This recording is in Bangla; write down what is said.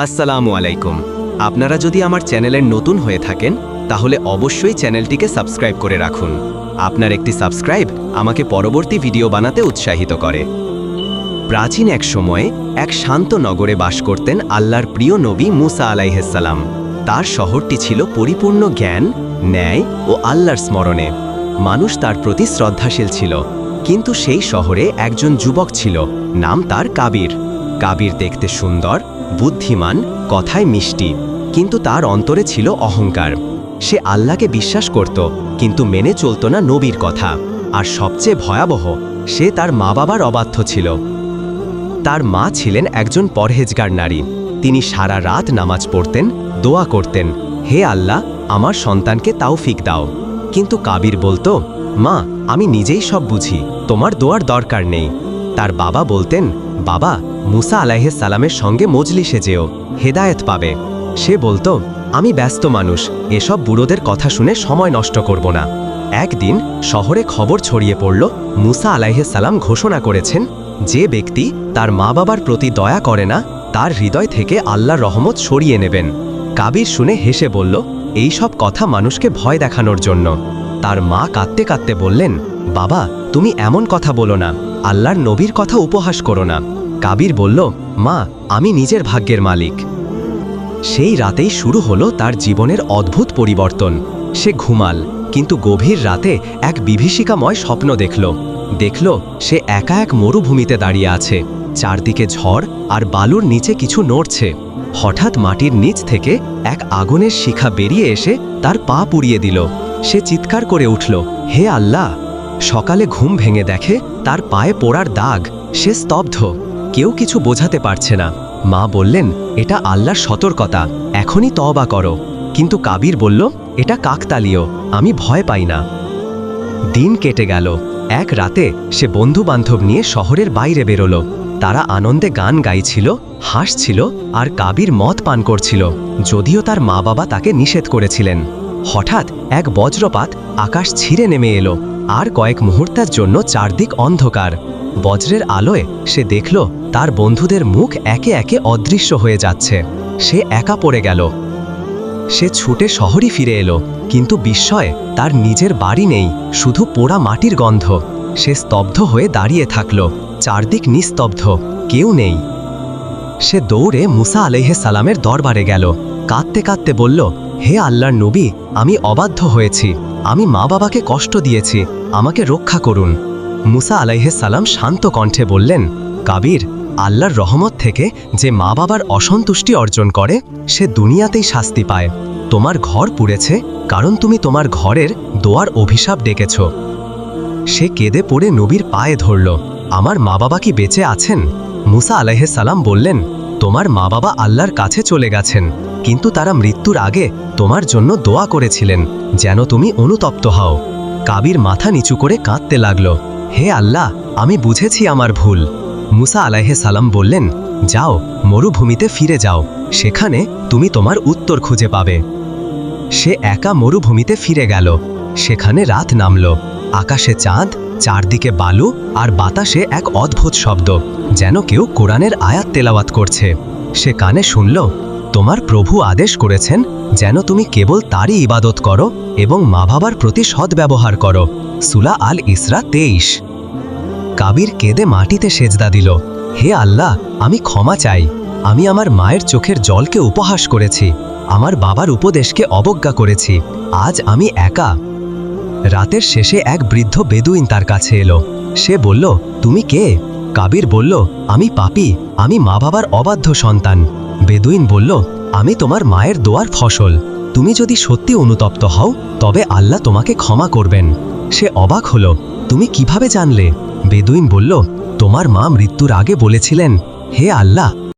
আসসালামু আলাইকুম। আপনারা যদি আমার চ্যানেলের নতুন হয়ে থাকেন, তাহলে অবশ্যই চ্যানেলটিকে সাবস্ক্রাইব করে রাখুন। আপনার একটি সাবস্ক্রাইব আমাকে পরবর্তী ভিডিও বানাতে উৎসাহিত করে। প্রাচীন এক সময়ে এক শান্ত নগরে বাস করতেন আল্লাহর প্রিয় নবী মুসা আলাইহেসালাম তার শহরটি ছিল পরিপূর্ণ জ্ঞান, ন্যায় ও আল্লাহর স্মরণে। মানুষ তার প্রতি শ্রদ্ধাশীল ছিল, কিন্তু সেই শহরে একজন যুবক ছিল, নাম তার কাবির। কাবির দেখতে সুন্দর বুদ্ধিমান, কথায় মিষ্টি, কিন্তু তার অন্তরে ছিল অহংকার। সে আল্লাহকে বিশ্বাস করত, কিন্তু মেনে চলত না নবীর কথা। আর সবচেয়ে ভয়াবহ, সে তার মা বাবার অবাধ্য ছিল। তার মা ছিলেন একজন পরহেজগার নারী। তিনি সারা রাত নামাজ পড়তেন, দোয়া করতেন, হে আল্লাহ, আমার সন্তানকে তাওফিক দাও। কিন্তু কাবির বলতো, মা, আমি নিজেই সব বুঝি, তোমার দোয়ার দরকার নেই। তার বাবা বলতেন বাবা, মুসা আলাইহিস সালামের সঙ্গে মজলিসে যেও, হেদায়েত পাবে। সে বলতো, আমি ব্যস্ত মানুষ, এসব বুড়োদের কথা শুনে সময় নষ্ট করব না। একদিন শহরে খবর ছড়িয়ে পড়ল, মুসা আলাইহিস সালাম ঘোষণা করেছেন, যে ব্যক্তি তার মা বাবার প্রতি দয়া করে না, তার হৃদয় থেকে আল্লাহর রহমত সরিয়ে নেবেন। কাবির শুনে হেসে বলল এই সব কথা মানুষকে ভয় দেখানোর জন্য। তার মা কাঁদতে কাঁদতে বললেন, বাবা, তুমি এমন কথা বলো না, আল্লাহর নবীর কথা উপহাস করো না। কাবির বলল, মা, আমি নিজের ভাগ্যের মালিক। সেই রাতেই শুরু হলো তার জীবনের অদ্ভুত পরিবর্তন। সে ঘুমাল, কিন্তু গভীর রাতে এক বিভীষিকাময় স্বপ্ন দেখল। দেখল, সে একা এক মরুভূমিতে দাঁড়িয়ে আছে। চারদিকে ঝড় আর বালুর নিচে কিছু নড়ছে। হঠাৎ মাটির নিচ থেকে এক আগুনের শিখা বেরিয়ে এসে তার পা পুড়িয়ে দিল। সে চিৎকার করে উঠল, হে আল্লাহ! সকালে ঘুম ভেঙে দেখে তার পায়ে পোড়ার দাগ। সে স্তব্ধ। কেউ কিছু বোঝাতে পারছে না। মা বললেন, এটা আল্লাহর সতর্কতা, এখনই তওবা করো। কিন্তু কাবির বলল, এটা কাকতালীয়, আমি ভয় পাই না। দিন কেটে গেল। এক রাতে সে বন্ধু বান্ধব নিয়ে শহরের বাইরে বেরোলো। তারা আনন্দে গান গাইছিল, হাসছিল আর কাবির মদ পান করছিল, যদিও তার মা বাবা তাকে নিষেধ করেছিলেন। হঠাৎ এক বজ্রপাত আকাশ ছিঁড়ে নেমে এলো, আর কয়েক মুহূর্তের জন্য চারদিক অন্ধকার। বজ্রের আলোয় সে দেখল তার বন্ধুদের মুখ একে একে অদৃশ্য হয়ে যাচ্ছে। সে একা পড়ে গেল। সে ছুটে শহরই ফিরে এলো, কিন্তু বিস্ময়ে তার নিজের বাড়ি নেই, শুধু পোড়া মাটির গন্ধ। সে স্তব্ধ হয়ে দাঁড়িয়ে থাকল, চারদিক নিস্তব্ধ, কেউ নেই। সে দৌড়ে মুসা আলাইহে সালামের দরবারে গেল, কাঁদতে কাঁদতে বলল, হে আল্লাহর নবী, আমি অবাধ্য হয়েছি। আমি মা বাবাকে কষ্ট দিয়েছি, আমাকে রক্ষা করুন। মুসা সালাম শান্ত কণ্ঠে বললেন, কাবির, আল্লাহর রহমত থেকে যে মা বাবার অসন্তুষ্টি অর্জন করে, সে দুনিয়াতেই শাস্তি পায়। তোমার ঘর পুড়েছে, কারণ তুমি তোমার ঘরের দোয়ার অভিশাপ ডেকেছ। সে কেঁদে পড়ে নবীর পায়ে ধরল। আমার মা বাবা কি বেঁচে আছেন? মুসা সালাম বললেন, তোমার মা বাবা আল্লাহর কাছে চলে গেছেন, কিন্তু তারা মৃত্যুর আগে তোমার জন্য দোয়া করেছিলেন, যেন তুমি অনুতপ্ত হও। কাবির মাথা নিচু করে কাঁদতে লাগল। হে আল্লাহ, আমি বুঝেছি আমার ভুল। মুসা আলাইহে সালাম বললেন, যাও, মরুভূমিতে ফিরে যাও। সেখানে তুমি তোমার উত্তর খুঁজে পাবে। সে একা মরুভূমিতে ফিরে গেল। সেখানে রাত নামল। আকাশে চাঁদ, চারদিকে বালু আর বাতাসে এক অদ্ভুত শব্দ, যেন কেউ কোরআনের আয়াত তেলাওয়াত করছে। সে কানে শুনল তোমার প্রভু আদেশ করেছেন যেন তুমি কেবল তারই ইবাদত করো এবং মা বাবার প্রতি সদ্ব্যবহার করো। সুলা আল ইসরা তেইশ। কাবির কেঁদে মাটিতে সেজদা দিল, হে আল্লাহ, আমি ক্ষমা চাই। আমি আমার মায়ের চোখের জলকে উপহাস করেছি, আমার বাবার উপদেশকে অবজ্ঞা করেছি, আজ আমি একা। রাতের শেষে এক বৃদ্ধ বেদুইন তার কাছে এলো। সে বলল, তুমি কে? কাবির বলল, আমি পাপি, আমি মা বাবার অবাধ্য সন্তান। বেদুইন বলল, আমি তোমার মায়ের দোয়ার ফসল। তুমি যদি সত্যি অনুতপ্ত হও, তবে আল্লাহ তোমাকে ক্ষমা করবেন। সে অবাক হলো, তুমি কীভাবে জানলে? বেদুইন বলল, তোমার মা মৃত্যুর আগে বলেছিলেন, হে আল্লাহ